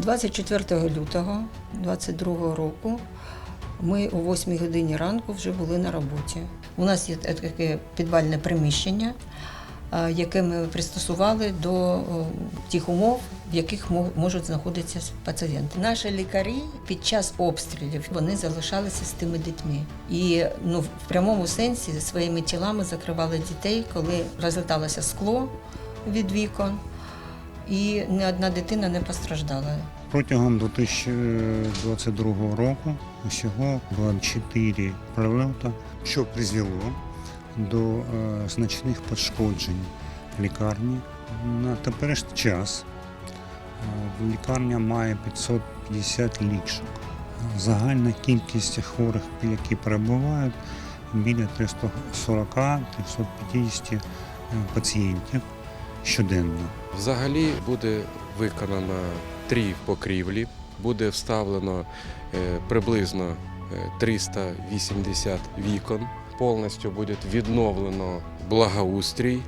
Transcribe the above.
24 лютого 22 року ми о 8 годині ранку вже були на роботі. У нас є таке підвальне приміщення, яке ми пристосували до тих умов, в яких можуть знаходитися пацієнти. Наші лікарі під час обстрілів вони залишалися з тими дітьми. І ну, в прямому сенсі своїми тілами закривали дітей, коли розлеталося скло від вікон, і ні одна дитина не постраждала. Протягом 2022 року всього було 4 прильоти, що призвело до е, значних пошкоджень лікарні. На теперішній час е, лікарня має 550 ліжок. Загальна кількість хворих, які перебувають, біля 340-350 е, пацієнтів щоденно. Взагалі буде виконано три покрівлі, буде вставлено е, приблизно е, 380 вікон. Повністю буде відновлено благоустрій